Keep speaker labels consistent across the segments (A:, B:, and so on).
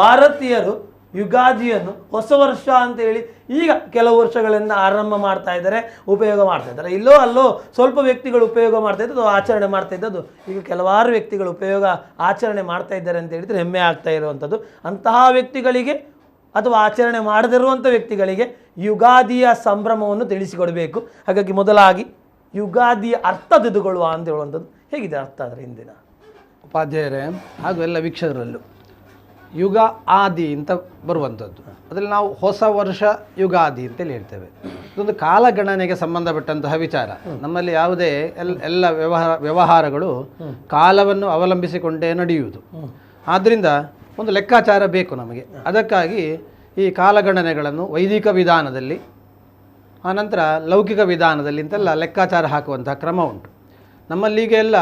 A: ಭಾರತೀಯರು ಯುಗಾದಿಯನ್ನು ಹೊಸ ವರ್ಷ ಅಂತೇಳಿ ಈಗ ಕೆಲವು ವರ್ಷಗಳಿಂದ ಆರಂಭ ಮಾಡ್ತಾ ಇದ್ದಾರೆ, ಉಪಯೋಗ ಮಾಡ್ತಾ ಇದ್ದಾರೆ. ಇಲ್ಲೋ ಅಲ್ಲೋ ಸ್ವಲ್ಪ ವ್ಯಕ್ತಿಗಳು ಉಪಯೋಗ ಮಾಡ್ತಾ ಇದ್ದದ್ದು ಆಚರಣೆ ಮಾಡ್ತಾ ಇದ್ದದ್ದು. ಈಗ ಕೆಲವಾರು ವ್ಯಕ್ತಿಗಳು ಉಪಯೋಗ ಆಚರಣೆ ಮಾಡ್ತಾ ಇದ್ದಾರೆ ಅಂತ ಹೇಳಿದರೆ ಹೆಮ್ಮೆ ಆಗ್ತಾ ಇರುವಂಥದ್ದು. ಅಂತಹ ವ್ಯಕ್ತಿಗಳಿಗೆ ಅಥವಾ ಆಚರಣೆ ಮಾಡದಿರುವಂಥ ವ್ಯಕ್ತಿಗಳಿಗೆ ಯುಗಾದಿಯ ಸಂಭ್ರಮವನ್ನು ತಿಳಿಸಿಕೊಡಬೇಕು. ಹಾಗಾಗಿ ಮೊದಲಾಗಿ ಯುಗಾದಿಯ ಅರ್ಥ ತಿದ್ದುಕೊಳ್ಳುವ ಅಂತ ಹೇಳುವಂಥದ್ದು. ಹೇಗಿದೆ ಅರ್ಥ ಅದರ ಹಿಂದಿನ
B: ಉಪಾಧ್ಯಾಯರೇ, ಹಾಗೂ ಎಲ್ಲ ವೀಕ್ಷಕರಲ್ಲೂ. ಯುಗ ಆದಿ ಅಂತ ಬರುವಂಥದ್ದು. ಅದರಲ್ಲಿ ನಾವು ಹೊಸ ವರ್ಷ ಯುಗಾದಿ ಅಂತೇಳಿ ಹೇಳ್ತೇವೆ. ಇದೊಂದು ಕಾಲಗಣನೆಗೆ ಸಂಬಂಧಪಟ್ಟಂತಹ ವಿಚಾರ. ನಮ್ಮಲ್ಲಿ ಯಾವುದೇ ಎಲ್, ಎಲ್ಲ ವ್ಯವಹಾರ, ವ್ಯವಹಾರಗಳು ಕಾಲವನ್ನು ಅವಲಂಬಿಸಿಕೊಂಡೇ ನಡೆಯುವುದು. ಆದ್ದರಿಂದ ಒಂದು ಲೆಕ್ಕಾಚಾರ ಬೇಕು ನಮಗೆ. ಅದಕ್ಕಾಗಿ ಈ ಕಾಲಗಣನೆಗಳನ್ನು ವೈದಿಕ ವಿಧಾನದಲ್ಲಿ, ಆನಂತರ ಲೌಕಿಕ ವಿಧಾನದಲ್ಲಿ ಅಂತೆಲ್ಲ ಲೆಕ್ಕಾಚಾರ ಹಾಕುವಂತಹ ಕ್ರಮ ಉಂಟು. ನಮ್ಮಲ್ಲೀಗ ಎಲ್ಲ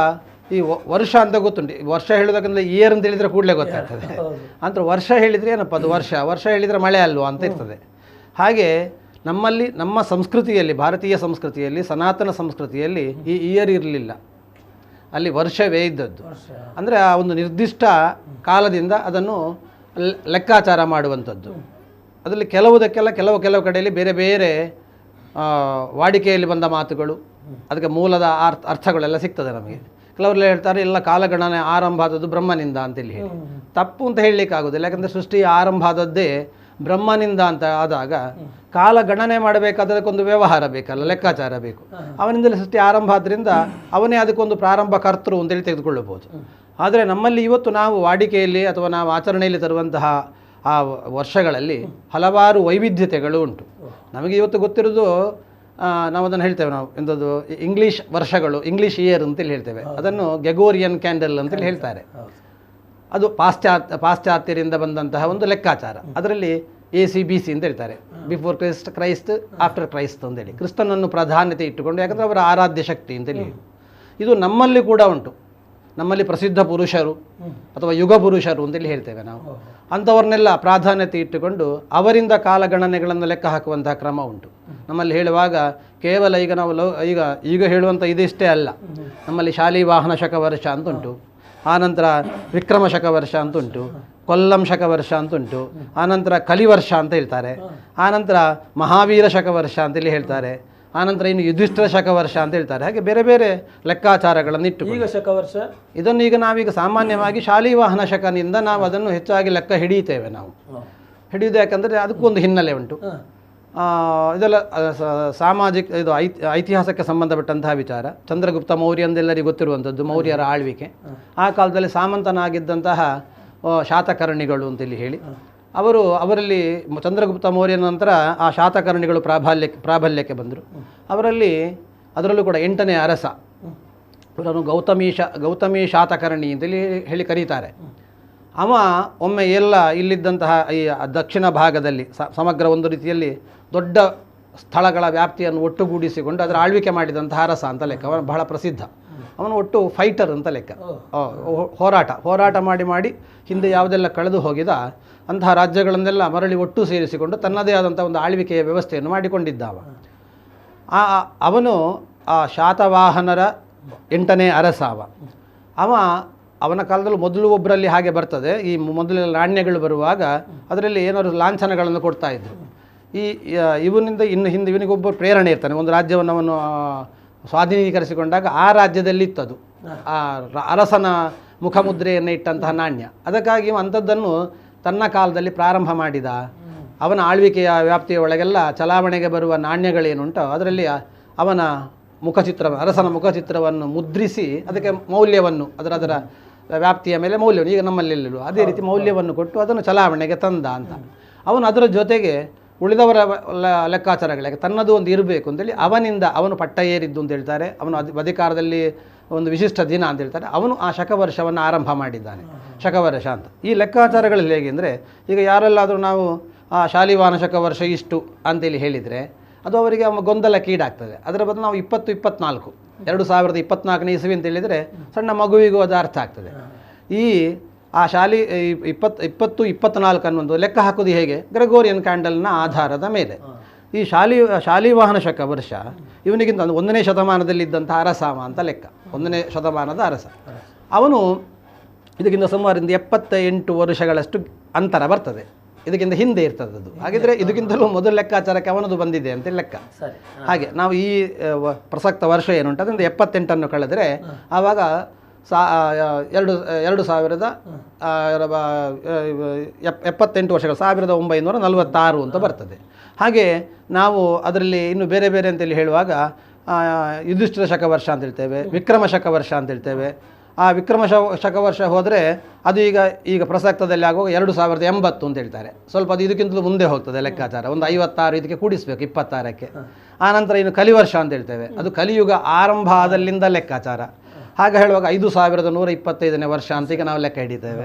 B: ಈ ವರ್ಷ ಅಂತ ಗೊತ್ತುಂಟು. ಈ ವರ್ಷ ಹೇಳಿದಾಗಿಂದ ಇಯರ್ ಅಂತ ಹೇಳಿದರೆ ಕೂಡಲೇ ಗೊತ್ತಾಗ್ತದೆ. ಅಂತ ವರ್ಷ ಹೇಳಿದರೆ ಏನಪ್ಪ ಅದು ವರ್ಷ? ವರ್ಷ ಹೇಳಿದರೆ ಮಳೆ ಅಲ್ವಾ ಅಂತ ಇರ್ತದೆ. ಹಾಗೆ ನಮ್ಮಲ್ಲಿ ನಮ್ಮ ಸಂಸ್ಕೃತಿಯಲ್ಲಿ ಭಾರತೀಯ ಸಂಸ್ಕೃತಿಯಲ್ಲಿ ಸನಾತನ ಸಂಸ್ಕೃತಿಯಲ್ಲಿ ಈ ಇಯರ್ ಇರಲಿಲ್ಲ. ಅಲ್ಲಿ ವರ್ಷವೇ ಇದ್ದದ್ದು. ಅಂದರೆ ಆ ಒಂದು ನಿರ್ದಿಷ್ಟ ಕಾಲದಿಂದ ಅದನ್ನು ಲೆಕ್ಕಾಚಾರ ಮಾಡುವಂಥದ್ದು. ಅದರಲ್ಲಿ ಕೆಲವುದಕ್ಕೆಲ್ಲ ಕೆಲವು ಕೆಲವು ಕಡೆಯಲ್ಲಿ ಬೇರೆ ಬೇರೆ ವಾಡಿಕೆಯಲ್ಲಿ ಬಂದ ಮಾತುಗಳು. ಅದಕ್ಕೆ ಮೂಲದ ಅರ್ಥ ಅರ್ಥಗಳೆಲ್ಲ ಸಿಗ್ತದೆ ನಮಗೆ. ಕೆಲವರೆಲ್ಲ ಹೇಳ್ತಾರೆ ಎಲ್ಲ ಕಾಲಗಣನೆ ಆರಂಭ ಆದದ್ದು ಬ್ರಹ್ಮನಿಂದ ಅಂತೇಳಿ ಹೇಳಿ. ತಪ್ಪು ಅಂತ ಹೇಳಲಿಕ್ಕೆ ಆಗೋದಿಲ್ಲ ಯಾಕಂದರೆ ಸೃಷ್ಟಿ ಆರಂಭ ಆದದ್ದೇ ಬ್ರಹ್ಮನಿಂದ ಅಂತ ಆದಾಗ ಕಾಲಗಣನೆ ಮಾಡಬೇಕಾದ್ರೆ ಅದಕ್ಕೊಂದು ವ್ಯವಹಾರ ಬೇಕಲ್ಲ ಲೆಕ್ಕಾಚಾರ ಬೇಕು. ಅವನಿಂದಲೇ ಸೃಷ್ಟಿ ಆರಂಭ ಆದ್ದರಿಂದ ಅವನೇ ಅದಕ್ಕೊಂದು ಪ್ರಾರಂಭ ಕರ್ತೃ ಅಂತೇಳಿ ತೆಗೆದುಕೊಳ್ಳಬಹುದು. ಆದರೆ ನಮ್ಮಲ್ಲಿ ಇವತ್ತು ನಾವು ವಾಡಿಕೆಯಲ್ಲಿ ಅಥವಾ ನಾವು ಆಚರಣೆಯಲ್ಲಿ ತರುವಂತಹ ಆ ವರ್ಷಗಳಲ್ಲಿ ಹಲವಾರು ವೈವಿಧ್ಯತೆಗಳು ಉಂಟು. ನಮಗೆ ಇವತ್ತು ಗೊತ್ತಿರೋದು ನಾವು ಅದನ್ನು ಹೇಳ್ತೇವೆ ನಾವು. ಎಂಥದ್ದು ಇಂಗ್ಲೀಷ್ ವರ್ಷಗಳು ಇಂಗ್ಲೀಷ್ ಇಯರ್ ಅಂತೇಳಿ ಹೇಳ್ತೇವೆ. ಅದನ್ನು ಗೆಗೋರಿಯನ್ ಕ್ಯಾಂಡಲ್ ಅಂತೇಳಿ ಹೇಳ್ತಾರೆ. ಅದು ಪಾಶ್ಚಾತ್ಯ ಪಾಶ್ಚಾತ್ಯರಿಂದ ಬಂದಂತಹ ಒಂದು ಲೆಕ್ಕಾಚಾರ. ಅದರಲ್ಲಿ ಎ ಸಿ ಬಿ ಸಿ ಅಂತ ಹೇಳ್ತಾರೆ. Before Christ Christ after Christ ಅಂತೇಳಿ. ಕ್ರಿಸ್ತನನ್ನು ಪ್ರಾಧಾನ್ಯತೆ ಇಟ್ಟುಕೊಂಡು ಯಾಕಂದರೆ ಅವರ ಆರಾಧ್ಯ ಶಕ್ತಿ ಅಂತೇಳಿ ಇದು ನಮ್ಮಲ್ಲಿ ಕೂಡ ಉಂಟು. ನಮ್ಮಲ್ಲಿ ಪ್ರಸಿದ್ಧ ಪುರುಷರು ಅಥವಾ ಯುಗ ಪುರುಷರು ಅಂತೇಳಿ ಹೇಳ್ತೇವೆ ನಾವು. ಅಂಥವ್ರನ್ನೆಲ್ಲ ಪ್ರಾಧಾನ್ಯತೆ ಇಟ್ಟುಕೊಂಡು ಅವರಿಂದ ಕಾಲಗಣನೆಗಳನ್ನು ಲೆಕ್ಕ ಹಾಕುವಂತಹ ಕ್ರಮ ಉಂಟು. ನಮ್ಮಲ್ಲಿ ಹೇಳುವಾಗ ಕೇವಲ ಈಗ ನಾವು ಲೌ ಈಗ ಈಗ ಹೇಳುವಂಥ ಇದಿಷ್ಟೇ ಅಲ್ಲ. ನಮ್ಮಲ್ಲಿ ಶಾಲಿ ವಾಹನ ಶಕ ವರ್ಷ ಅಂತ ಉಂಟು ಆನಂತರ ವಿಕ್ರಮ ಶಕ ವರ್ಷ ಅಂತ ಉಂಟು ಕೊಲ್ಲಂ ಶಕ ವರ್ಷ ಅಂತ ಉಂಟು ಆನಂತರ ಕಲಿವರ್ಷ ಅಂತ ಹೇಳ್ತಾರೆ. ಆನಂತರ ಮಹಾವೀರ ಶಕ ವರ್ಷ ಅಂತೇಳಿ ಹೇಳ್ತಾರೆ. ಆನಂತರ ಇನ್ನು ಯುಧಿಷ್ಠರ ಶಕ ವರ್ಷ ಅಂತ ಹೇಳ್ತಾರೆ. ಹಾಗೆ ಬೇರೆ ಬೇರೆ ಲೆಕ್ಕಾಚಾರಗಳನ್ನು ಇಟ್ಟು
A: ಈಗ ಶಕವರ್ಷ?
B: ಇದನ್ನು ಈಗ ನಾವೀಗ ಸಾಮಾನ್ಯವಾಗಿ ಶಾಲಿ ವಾಹನ ಶಕನಿಂದ ನಾವು ಅದನ್ನು ಹೆಚ್ಚಾಗಿ ಲೆಕ್ಕ ಹಿಡಿಯುತ್ತೇವೆ ನಾವು. ಹಿಡಿಯುವುದು ಯಾಕಂದರೆ ಅದಕ್ಕೂ ಒಂದು ಹಿನ್ನೆಲೆ ಉಂಟು. ಇದೆಲ್ಲ ಸಾಮಾಜಿಕ ಇದು ಐತಿ ಐತಿಹಾಸಕ್ಕೆ ಸಂಬಂಧಪಟ್ಟಂತಹ ವಿಚಾರ. ಚಂದ್ರಗುಪ್ತ ಮೌರ್ಯ ಅಂದೆಲ್ಲರಿಗೂ ಗೊತ್ತಿರುವಂಥದ್ದು ಮೌರ್ಯರ ಆಳ್ವಿಕೆ. ಆ ಕಾಲದಲ್ಲಿ ಸಾಮಂತನಾಗಿದ್ದಂತಹ ಶಾತಕರ್ಣಿಗಳು ಅಂತೇಳಿ ಹೇಳಿ. ಅವರು ಅವರಲ್ಲಿ ಚಂದ್ರಗುಪ್ತ ಮೌರ್ಯ ನಂತರ ಆ ಶಾತಕರ್ಣಿಗಳು ಪ್ರಾಬಲ್ಯಕ್ಕೆ ಪ್ರಾಬಲ್ಯಕ್ಕೆ ಬಂದರು. ಅವರಲ್ಲಿ ಅದರಲ್ಲೂ ಕೂಡ ಎಂಟನೇ ಅರಸ. ಇವರನ್ನು ಗೌತಮಿ ಶಾ ಗೌತಮಿ ಶಾತಕರ್ಣಿ ಅಂತೇಳಿ ಹೇಳಿ ಕರೀತಾರೆ. ಅವ ಒಮ್ಮೆ ಎಲ್ಲ ಇಲ್ಲಿದ್ದಂತಹ ಈ ದಕ್ಷಿಣ ಭಾಗದಲ್ಲಿ ಸ- ಸಮಗ್ರ ಒಂದು ರೀತಿಯಲ್ಲಿ ದೊಡ್ಡ ಸ್ಥಳಗಳ ವ್ಯಾಪ್ತಿಯನ್ನು ಒಟ್ಟುಗೂಡಿಸಿಕೊಂಡು ಅದರ ಆಳ್ವಿಕೆ ಮಾಡಿದಂತಹ ಅರಸ ಅಂತ ಲೆಕ್ಕ. ಅವನು ಬಹಳ ಪ್ರಸಿದ್ಧ. ಅವನು ಒಟ್ಟು ಫೈಟರ್ ಅಂತ ಲೆಕ್ಕ. ಹೋರಾಟ ಹೋರಾಟ ಮಾಡಿ ಮಾಡಿ ಹಿಂದೆ ಯಾವುದೆಲ್ಲ ಕಳೆದು ಹೋಗಿದ ಅಂತಹ ರಾಜ್ಯಗಳನ್ನೆಲ್ಲ ಮರಳಿ ಒಟ್ಟು ಸೇರಿಸಿಕೊಂಡು ತನ್ನದೇ ಆದಂಥ ಒಂದು ಆಳ್ವಿಕೆಯ ವ್ಯವಸ್ಥೆಯನ್ನು ಮಾಡಿಕೊಂಡಿದ್ದಾವ. ಆ ಅವನು ಆ ಶಾತವಾಹನರ ಎಂಟನೇ ಅರಸಾವ. ಅವ ಅವ ಅವನ ಕಾಲದಲ್ಲಿ ಮೊದಲು ಒಬ್ಬರಲ್ಲಿ ಹಾಗೆ ಬರ್ತದೆ. ಈ ಮೊದಲ ನಾಣ್ಯಗಳು ಬರುವಾಗ ಅದರಲ್ಲಿ ಏನಾದ್ರು ಲಾಂಛನಗಳನ್ನು ಕೊಡ್ತಾ ಇದ್ರು. ಈ ಇವನಿಂದ ಇನ್ನು ಹಿಂದೆ ಇವನಿಗೊಬ್ಬ ಪ್ರೇರಣೆ ಇರ್ತಾನೆ. ಒಂದು ರಾಜ್ಯವನ್ನು ಅವನು ಸ್ವಾಧೀನೀಕರಿಸಿಕೊಂಡಾಗ ಆ ರಾಜ್ಯದಲ್ಲಿ ಇತ್ತದು. ಆ ಅರಸನ ಮುಖಮುದ್ರೆಯನ್ನು ಇಟ್ಟಂತಹ ನಾಣ್ಯ. ಅದಕ್ಕಾಗಿ ಅಂಥದ್ದನ್ನು ತನ್ನ ಕಾಲದಲ್ಲಿ ಪ್ರಾರಂಭ ಮಾಡಿದ, ಅವನ ಆಳ್ವಿಕೆಯ ವ್ಯಾಪ್ತಿಯ ಒಳಗೆಲ್ಲ ಚಲಾವಣೆಗೆ ಬರುವ ನಾಣ್ಯಗಳೇನುಂಟು ಅದರಲ್ಲಿ ಅವನ ಮುಖಚಿತ್ರ, ಅರಸನ ಮುಖಚಿತ್ರವನ್ನು ಮುದ್ರಿಸಿ ಅದಕ್ಕೆ ಮೌಲ್ಯವನ್ನು, ಅದರ ಅದರ ವ್ಯಾಪ್ತಿಯ ಮೇಲೆ ಮೌಲ್ಯವನ್ನು, ಈಗ ನಮ್ಮಲ್ಲಿ ಅದೇ ರೀತಿ ಮೌಲ್ಯವನ್ನು ಕೊಟ್ಟು ಅದನ್ನು ಚಲಾವಣೆಗೆ ತಂದ ಅಂತ. ಅವನು ಅದರ ಜೊತೆಗೆ ಉಳಿದವರ ಲೆಕ್ಕಾಚಾರಗಳಿಗೆ ತನ್ನದು ಒಂದು ಇರಬೇಕು ಅಂತೇಳಿ ಅವನಿಂದ ಅವನು ಪಟ್ಟ ಏರಿದ್ದು ಅಂತ ಹೇಳ್ತಾರೆ. ಅವನು ಅಧಿ ಅಧಿಕಾರದಲ್ಲಿ ಒಂದು ವಿಶಿಷ್ಟ ದಿನ ಅಂತ ಹೇಳ್ತಾರೆ. ಅವನು ಆ ಶಕವರ್ಷವನ್ನು ಆರಂಭ ಮಾಡಿದ್ದಾನೆ. ಶಕವರ್ಷ ಅಂತ. ಈ ಲೆಕ್ಕಾಚಾರಗಳಲ್ಲಿ ಹೇಗೆ ಅಂದರೆ, ಈಗ ಯಾರೆಲ್ಲಾದರೂ ನಾವು, ಆ ಶಾಲಿವಾನ ಶಕವರ್ಷ ಇಷ್ಟು ಅಂತೇಳಿ ಹೇಳಿದರೆ, ಅದು ಅವರಿಗೆ ಗೊಂದಲ ಗೊಂದಲಕ್ಕೀಡಾಗ್ತದೆ ಅದರ ಬದಲು ನಾವು ಇಪ್ಪತ್ತು, ಇಪ್ಪತ್ನಾಲ್ಕು, ಎರಡು ಸಾವಿರದ ಇಪ್ಪತ್ನಾಲ್ಕನೇ ಇಸವಿ ಅಂತ ಹೇಳಿದರೆ ಸಣ್ಣ ಮಗುವಿಗೂ ಅದು ಅರ್ಥ ಆಗ್ತದೆ. ಈ ಆ ಶಾಲಿ ಇಪ್ಪತ್ತು ಇಪ್ಪತ್ತು ಇಪ್ಪತ್ನಾಲ್ಕು ಅನ್ನೊಂದು ಲೆಕ್ಕ ಹಾಕೋದು ಹೇಗೆ? ಗ್ರೆಗೋರಿಯನ್ ಕ್ಯಾಂಡಲ್ನ ಆಧಾರದ ಮೇಲೆ. ಈ ಶಾಲಿ ಶಾಲಿ ವಾಹನ ಶಕ ವರ್ಷ ಇವನಿಗಿಂತ ಒಂದು ಒಂದನೇ ಶತಮಾನದಲ್ಲಿದ್ದಂಥ ಅರಸಾಮ ಅಂತ ಲೆಕ್ಕ. ಒಂದನೇ ಶತಮಾನದ ಅರಸ. ಅವನು ಇದಕ್ಕಿಂತ ಸುಮಾರಿಂದ ಎಪ್ಪತ್ತ ಎಂಟು ವರ್ಷಗಳಷ್ಟು ಅಂತರ ಬರ್ತದೆ. ಇದಕ್ಕಿಂತ ಹಿಂದೆ ಇರ್ತದೆ ಅದು ಹಾಗಿದ್ರೆ ಇದಕ್ಕಿಂತಲೂ ಮೊದಲು ಲೆಕ್ಕಾಚಾರಕ್ಕೆ ಅವನದು ಬಂದಿದೆ ಅಂತ ಲೆಕ್ಕ. ಹಾಗೆ ನಾವು ಈ ಪ್ರಸಕ್ತ ವರ್ಷ ಏನುಂಟು ಅದರಿಂದ ಎಪ್ಪತ್ತೆಂಟನ್ನು ಕಳೆದರೆ ಆವಾಗ ಸಾ ಎರಡು ಎರಡು ಸಾವಿರದ ಎಪ್ಪತ್ತೆಂಟು ವರ್ಷಗಳು ಸಾವಿರದ ಒಂಬೈನೂರ ನಲವತ್ತಾರು ಅಂತ ಬರ್ತದೆ. ಹಾಗೆ ನಾವು ಅದರಲ್ಲಿ ಇನ್ನು ಬೇರೆ ಬೇರೆ ಅಂತೇಳಿ ಹೇಳುವಾಗ ಯುಧಿಷ್ಠಿರ ಶಕ ವರ್ಷ ಅಂತ ಹೇಳ್ತೇವೆ ವಿಕ್ರಮ ಶಕ ವರ್ಷ ಅಂತ ಹೇಳ್ತೇವೆ. ಆ ವಿಕ್ರಮ ಶ ಶಕ ವರ್ಷ ಹೋದರೆ ಅದು ಈಗ ಈಗ ಪ್ರಸಕ್ತದಲ್ಲಿ ಆಗುವಾಗ ಎರಡು ಸಾವಿರದ ಎಂಬತ್ತು ಅಂತ ಹೇಳ್ತಾರೆ. ಸ್ವಲ್ಪ ಅದು ಇದಕ್ಕಿಂತಲೂ ಮುಂದೆ ಹೋಗ್ತದೆ ಲೆಕ್ಕಾಚಾರ. ಒಂದು ಐವತ್ತಾರು ಇದಕ್ಕೆ ಕೂಡಿಸ್ಬೇಕು ಇಪ್ಪತ್ತಾರಕ್ಕೆ. ಆನಂತರ ಇನ್ನು ಕಲಿವರ್ಷ ಅಂತ ಹೇಳ್ತೇವೆ. ಅದು ಕಲಿಯುಗ ಆರಂಭ ಆದಲ್ಲಿಂದ ಲೆಕ್ಕಾಚಾರ. ಹಾಗೆ ಹೇಳುವಾಗ ಐದು ಸಾವಿರದ ನೂರ ಇಪ್ಪತ್ತೈದನೇ ವರ್ಷ ಅಂತ ಈಗ ನಾವು ಲೆಕ್ಕ ಹಿಡಿತೇವೆ.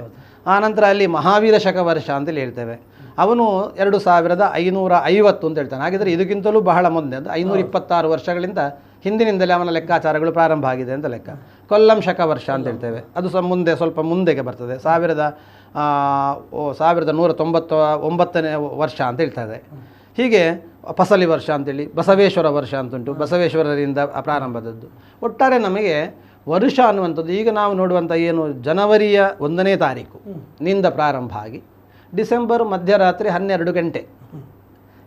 B: ಆನಂತರ ಅಲ್ಲಿ ಮಹಾವೀರ ಶಕ ವರ್ಷ ಅಂತೇಳಿ ಹೇಳ್ತೇವೆ. ಅವನು ಎರಡು ಸಾವಿರದ ಐನೂರ ಐವತ್ತು ಅಂತ ಹೇಳ್ತಾನೆ. ಹಾಗಿದ್ರೆ ಇದಕ್ಕಿಂತಲೂ ಬಹಳ ಮುಂದೆ ಅದು ಐನೂರ ಇಪ್ಪತ್ತಾರು ವರ್ಷಗಳಿಂದ ಹಿಂದಿನಿಂದಲೇ ಅವನ ಲೆಕ್ಕಾಚಾರಗಳು ಪ್ರಾರಂಭ ಆಗಿದೆ ಅಂತ ಲೆಕ್ಕ. ಕೊಲ್ಲಂ ಶಕ ವರ್ಷ ಅಂತ ಹೇಳ್ತೇವೆ. ಅದು ಸಹ ಮುಂದೆ, ಸ್ವಲ್ಪ ಮುಂದೆಗೆ ಬರ್ತದೆ. ಸಾವಿರದ ಸಾವಿರದ ನೂರ ತೊಂಬತ್ತ ಒಂಬತ್ತನೇ ವರ್ಷ ಅಂತ ಹೇಳ್ತದೆ ಹೀಗೆ ಫಸಲಿ ವರ್ಷ ಅಂತೇಳಿ, ಬಸವೇಶ್ವರ ವರ್ಷ ಅಂತುಂಟು ಬಸವೇಶ್ವರರಿಂದ ಪ್ರಾರಂಭದದ್ದು. ಒಟ್ಟಾರೆ ನಮಗೆ ವರ್ಷ ಅನ್ನುವಂಥದ್ದು ಈಗ ನಾವು ನೋಡುವಂಥ ಏನು ಜನವರಿಯ ಒಂದನೇ ತಾರೀಕು ನಿಂದ ಪ್ರಾರಂಭ ಆಗಿ ಡಿಸೆಂಬರ್ ಮಧ್ಯರಾತ್ರಿ ಹನ್ನೆರಡು ಗಂಟೆ.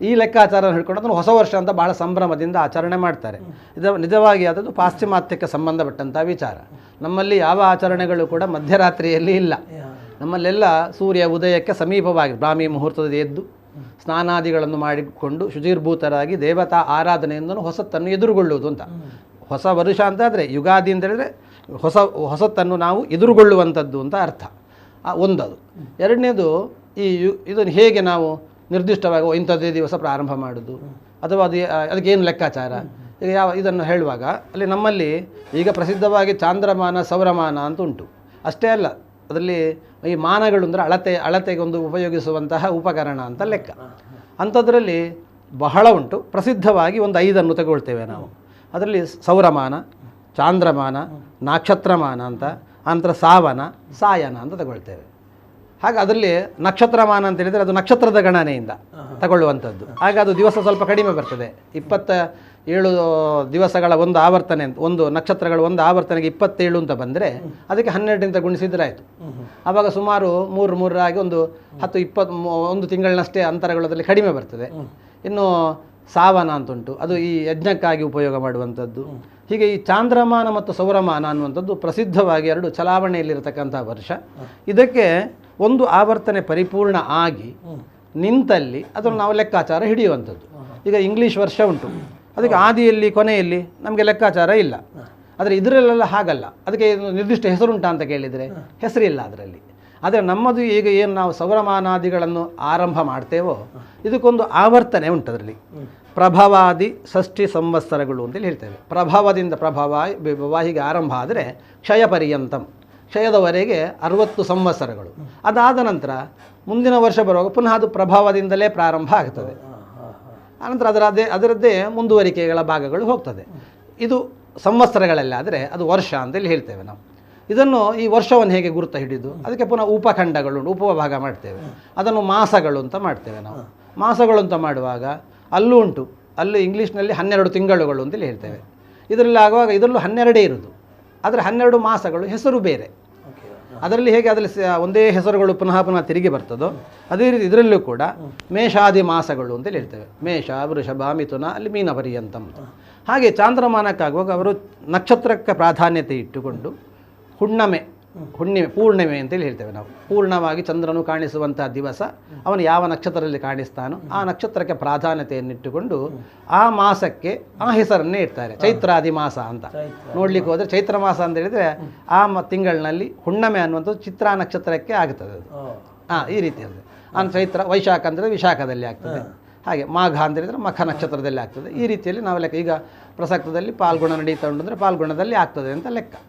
B: ಈ ಲೆಕ್ಕಾಚಾರ ಹಿಡ್ಕೊಂಡು ಅದನ್ನು ಹೊಸ ವರ್ಷ ಅಂತ ಭಾಳ ಸಂಭ್ರಮದಿಂದ ಆಚರಣೆ ಮಾಡ್ತಾರೆ. ಇದು ನಿಜವಾಗಿ ಅದನ್ನು ಪಾಶ್ಚಿಮಾತ್ಯಕ್ಕೆ ಸಂಬಂಧಪಟ್ಟಂಥ ವಿಚಾರ. ನಮ್ಮಲ್ಲಿ ಯಾವ ಆಚರಣೆಗಳು ಕೂಡ ಮಧ್ಯರಾತ್ರಿಯಲ್ಲಿ ಇಲ್ಲ. ನಮ್ಮಲ್ಲೆಲ್ಲ ಸೂರ್ಯ ಉದಯಕ್ಕೆ ಸಮೀಪವಾಗಿ ಬ್ರಾಹ್ಮಿ ಮುಹೂರ್ತದ ಎದ್ದು ಸ್ನಾನಾದಿಗಳನ್ನು ಮಾಡಿಕೊಂಡು ಶುಚಿರ್ಭೂತರಾಗಿ ದೇವತಾ ಆರಾಧನೆಯಿಂದ ಹೊಸತನ್ನು ಎದುರುಗೊಳ್ಳುವುದು ಅಂತ. ಹೊಸ ವರುಷ ಅಂತ ಆದರೆ ಯುಗಾದಿ ಅಂತ ಹೇಳಿದರೆ ಹೊಸ ಹೊಸತನ್ನು ನಾವು ಎದುರುಗೊಳ್ಳುವಂಥದ್ದು ಅಂತ ಅರ್ಥ. ಒಂದದು. ಎರಡನೇದು ಈ ಯು, ಇದನ್ನು ಹೇಗೆ ನಾವು ನಿರ್ದಿಷ್ಟವಾಗಿ ಇಂಥದ್ದೇ ದಿವಸ ಪ್ರಾರಂಭ ಮಾಡೋದು? ಅಥವಾ ಅದು ಅದಕ್ಕೇನು ಲೆಕ್ಕಾಚಾರ? ಈಗ ಯಾವ, ಇದನ್ನು ಹೇಳುವಾಗ ಅಲ್ಲಿ ನಮ್ಮಲ್ಲಿ ಈಗ ಪ್ರಸಿದ್ಧವಾಗಿ ಚಾಂದ್ರಮಾನ, ಸೌರಮಾನ ಅಂತ ಉಂಟು. ಅಷ್ಟೇ ಅಲ್ಲ, ಅದರಲ್ಲಿ ಈ ಮಾನಗಳು ಅಂದರೆ ಅಳತೆ, ಅಳತೆಗೆ ಒಂದು ಉಪಯೋಗಿಸುವಂತಹ ಉಪಕರಣ ಅಂತ ಲೆಕ್ಕ. ಅಂಥದ್ರಲ್ಲಿ ಬಹಳ ಉಂಟು. ಪ್ರಸಿದ್ಧವಾಗಿ ಒಂದು ಐದನ್ನು ತಗೊಳ್ತೇವೆ ನಾವು. ಅದರಲ್ಲಿ ಸೌರಮಾನ, ಚಾಂದ್ರಮಾನ, ನಕ್ಷತ್ರಮಾನ ಅಂತ, ಆನಂತರ ಸಾವನ, ಸಾಯನ ಅಂತ ತಗೊಳ್ತೇವೆ. ಹಾಗೆ ಅದರಲ್ಲಿ ನಕ್ಷತ್ರಮಾನ ಅಂತ ಹೇಳಿದರೆ ಅದು ನಕ್ಷತ್ರದ ಗಣನೆಯಿಂದ ತಗೊಳ್ಳುವಂಥದ್ದು. ಆಗ ಅದು ದಿವಸ ಸ್ವಲ್ಪ ಕಡಿಮೆ ಬರ್ತದೆ. ಇಪ್ಪತ್ತ ಏಳು ದಿವಸಗಳ ಒಂದು ಆವರ್ತನೆ ಅಂತ, ಒಂದು ನಕ್ಷತ್ರಗಳ ಒಂದು ಆವರ್ತನೆಗೆ ಇಪ್ಪತ್ತೇಳು ಅಂತ ಬಂದರೆ ಅದಕ್ಕೆ ಹನ್ನೆರಡರಿಂದ ಗುಣಿಸಿದ್ರೆ ಆಯಿತು. ಆವಾಗ ಸುಮಾರು ಮೂರು, ಮೂರರಾಗಿ ಒಂದು ಹತ್ತು, ಇಪ್ಪತ್ತು ಒಂದು ತಿಂಗಳಿನಷ್ಟೇ ಅಂತರಗಳಲ್ಲಿ ಕಡಿಮೆ ಬರ್ತದೆ. ಇನ್ನು ಸಾವನ ಅಂತುಂಟು ಅದು ಈ ಯಜ್ಞಕ್ಕಾಗಿ ಉಪಯೋಗ ಮಾಡುವಂಥದ್ದು. ಹೀಗೆ ಈ ಚಾಂದ್ರಮಾನ ಮತ್ತು ಸೌರಮಾನ ಅನ್ನುವಂಥದ್ದು ಪ್ರಸಿದ್ಧವಾಗಿ ಎರಡು ಚಲಾವಣೆಯಲ್ಲಿರತಕ್ಕಂಥ ವರ್ಷ. ಇದಕ್ಕೆ ಒಂದು ಆವರ್ತನೆ ಪರಿಪೂರ್ಣ ಆಗಿ ನಿಂತಲ್ಲಿ ಅದನ್ನು ನಾವು ಲೆಕ್ಕಾಚಾರ ಹಿಡಿಯುವಂಥದ್ದು. ಈಗ ಇಂಗ್ಲೀಷ್ ವರ್ಷ ಉಂಟು. ಅದಕ್ಕೆ ಆದಿಯಲ್ಲಿ, ಕೊನೆಯಲ್ಲಿ ನಮಗೆ ಲೆಕ್ಕಾಚಾರ ಇಲ್ಲ. ಆದರೆ ಇದರಲ್ಲೆಲ್ಲ ಹಾಗಲ್ಲ. ಅದಕ್ಕೆ ನಿರ್ದಿಷ್ಟ ಹೆಸರುಂಟ ಅಂತ ಕೇಳಿದರೆ ಹೆಸರಿಲ್ಲ ಅದರಲ್ಲಿ. ಆದರೆ ನಮ್ಮದು ಈಗ ಏನು ನಾವು ಸೌರಮಾನಾದಿಗಳನ್ನು ಆರಂಭ ಮಾಡ್ತೇವೋ, ಇದಕ್ಕೊಂದು ಆವರ್ತನೆ ಉಂಟು ಅದರಲ್ಲಿ ಪ್ರಭಾವಾದಿ ಷಷ್ಠಿ ಸಂವತ್ಸರಗಳು ಅಂತೇಳಿ ಹೇಳ್ತೇವೆ. ಪ್ರಭಾವದಿಂದ ಪ್ರಭಾವ ಹೀಗೆ ಆರಂಭ ಆದರೆ ಕ್ಷಯ ಪರ್ಯಂತಂ ಕ್ಷಯದವರೆಗೆ ಅರವತ್ತು ಸಂವತ್ಸರಗಳು. ಅದಾದ ನಂತರ ಮುಂದಿನ ವರ್ಷ ಬರುವಾಗ ಪುನಃ ಅದು ಪ್ರಭಾವದಿಂದಲೇ ಪ್ರಾರಂಭ ಆಗ್ತದೆ. ಆನಂತರ ಅದರ ಅದೇ ಅದರದ್ದೇ ಮುಂದುವರಿಕೆಗಳ ಭಾಗಗಳು ಹೋಗ್ತದೆ. ಇದು ಸಂವತ್ಸರಗಳಲ್ಲಾದರೆ ಅದು ವರ್ಷ ಅಂತೇಳಿ ಹೇಳ್ತೇವೆ ನಾವು. ಇದನ್ನು ಈ ವರ್ಷವನ್ನು ಹೇಗೆ ಗುರುತ ಹಿಡಿದು, ಅದಕ್ಕೆ ಪುನಃ ಉಪಖಂಡಗಳು ಉಪಭಾಗ ಮಾಡ್ತೇವೆ. ಅದನ್ನು ಮಾಸಗಳು ಅಂತ ಮಾಡ್ತೇವೆ ನಾವು. ಮಾಸಗಳು ಅಂತ ಮಾಡುವಾಗ ಅಲ್ಲೂ ಉಂಟು. ಅಲ್ಲಿ ಇಂಗ್ಲೀಷ್ನಲ್ಲಿ ಹನ್ನೆರಡು ತಿಂಗಳುಗಳು ಅಂತೇಳಿ ಹೇಳ್ತೇವೆ. ಇದರಲ್ಲಿ ಆಗುವಾಗ ಇದರಲ್ಲೂ ಹನ್ನೆರಡೇ ಇರುವುದು ಆದರೆ ಹನ್ನೆರಡು ಮಾಸಗಳು ಹೆಸರು ಬೇರೆ. ಅದರಲ್ಲಿ ಹೇಗೆ ಅದರಲ್ಲಿ ಒಂದೇ ಹೆಸರುಗಳು ಪುನಃ ಪುನಃ ತಿರುಗಿ ಬರ್ತದೋ, ಅದೇ ರೀತಿ ಇದರಲ್ಲೂ ಕೂಡ ಮೇಷಾದಿ ಮಾಸಗಳು ಅಂತೇಳಿ ಹೇಳ್ತೇವೆ. ಮೇಷ, ವೃಷಭ, ಮಿಥುನ, ಅಲ್ಲಿ ಮೀನ ಪರ್ಯಂತಂ ಹಾಗೆ ಚಾಂದ್ರಮಾನಕ್ಕಾಗುವಾಗ ಅವರು ನಕ್ಷತ್ರಕ್ಕೆ ಪ್ರಾಧಾನ್ಯತೆ ಇಟ್ಟುಕೊಂಡು ಹುಣ್ಣಿಮೆ ಹುಣ್ಣಿಮೆ ಪೂರ್ಣಿಮೆ ಅಂತೇಳಿ ಹೇಳ್ತೇವೆ ನಾವು. ಪೂರ್ಣವಾಗಿ ಚಂದ್ರನು ಕಾಣಿಸುವಂತಹ ದಿವಸ ಅವನು ಯಾವ ನಕ್ಷತ್ರದಲ್ಲಿ ಕಾಣಿಸ್ತಾನೋ ಆ ನಕ್ಷತ್ರಕ್ಕೆ ಪ್ರಾಧಾನ್ಯತೆಯನ್ನಿಟ್ಟುಕೊಂಡು ಆ ಮಾಸಕ್ಕೆ ಆ ಹೆಸರನ್ನೇ ಇಡ್ತಾರೆ ಚೈತ್ರಾದಿ ಮಾಸ ಅಂತ. ನೋಡ್ಲಿಕ್ಕೆ ಹೋದರೆ ಚೈತ್ರ ಮಾಸ ಅಂತ ಹೇಳಿದ್ರೆ ಆ ಮ ತಿಂಗಳಿನಲ್ಲಿ ಹುಣ್ಣಮೆ ಅನ್ನುವಂಥದ್ದು ಚಿತ್ರಾ ನಕ್ಷತ್ರಕ್ಕೆ ಆಗ್ತದೆ ಅದು. ಹಾಂ. ಈ ರೀತಿ ಇರ್ತದೆ ಆ ಚೈತ್ರ ವೈಶಾಖ ಅಂದರೆ ವಿಶಾಖದಲ್ಲಿ ಆಗ್ತದೆ. ಹಾಗೆ ಮಾಘ ಅಂತ ಹೇಳಿದ್ರೆ ಮಖ ನಕ್ಷತ್ರದಲ್ಲಿ ಆಗ್ತದೆ. ಈ ರೀತಿಯಲ್ಲಿ ನಾವು ಲೆಕ್ಕ ಈಗ ಪ್ರಸಕ್ತದಲ್ಲಿ ಪಾಲ್ಗುಣ ನಡೀತಾ ಉಂಟು ಅಂದರೆ ಪಾಲ್ಗುಣದಲ್ಲಿ ಆಗ್ತದೆ ಅಂತ ಲೆಕ್ಕ.